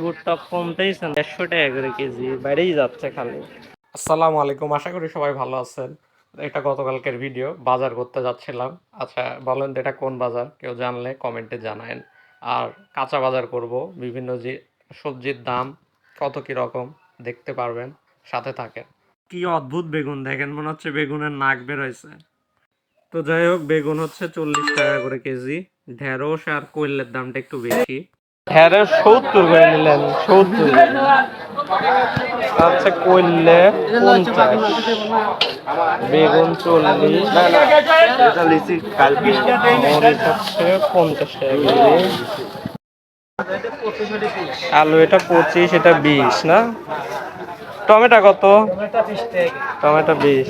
ভুট্টা কমতেইছে দেড়শো টাকা করে কেজি, বাইরেই যাচ্ছে খালি। আসসালামু আলাইকুম, আশা করি সবাই ভালো আছেন। এটা গতকালকের ভিডিও বাজার করতে যাচ্ছিলাম। আচ্ছা বলেন তো এটা কোন বাজার? কেউ জানলে কমেন্টে জানায়েন। আর কাঁচা বাজার করব, বিভিন্ন যে সবজির দাম, কত কি রকম, দেখতে পারবেন, সাথে থাকেন। কি অদ্ভুত বেগুন, দেখেন মনে হচ্ছে বেগুনের নাক বের হয়েছে। তো যাই হোক, বেগুন হচ্ছে চল্লিশ টাকা করে কেজি। ঢেঁড়স আর কোয়েলের দামটা একটু বেশি। ঢেঁড়স সত্তর করে নিলেন, সত্তর। আচ্ছা কোয়েলে পঞ্চাশ। বেগুন চল্লিশ। হচ্ছে পঞ্চাশ টাকা আলু এটা পঁচিশ, এটা বিশ, না? টমেটো কত? টমেটো বিশ।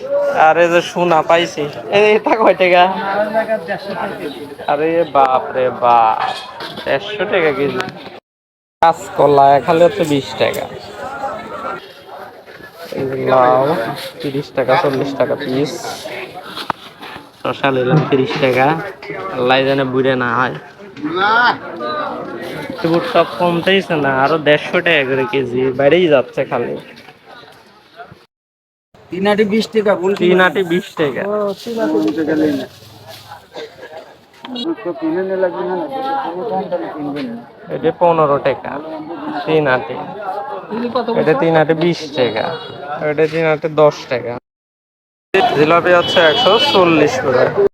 আরে, যে সোনা পাইছি। এটা কয় টাকা। আরে বাপ রে বাপ। দেড়শো টাকা কেজি। কাঁচকলা এখানে হচ্ছে বিশ টাকা। এই লাউ তিরিশ টাকা চল্লিশ টাকা পিস শশা নিলাম তিরিশ টাকা। আল্লাহ জানে বুড়ে না হয়। ভুট্টা কমতেইছে না আরও দেড়শো টাকা করে কেজি বাইরেই যাচ্ছে খালি। তিন আটি বিশ টাকা বলছি তিন আটি বিশ টাকা কিনে নিয়ে লাগবে না কোনো দাম তাহলে কিনবেন না এটা পনেরো টাকা, তিন আটে এটা তিন আটে বিশ টাকা এটা তিন আটে দশ টাকা। জিলাপি হচ্ছে একশো চল্লিশ করে।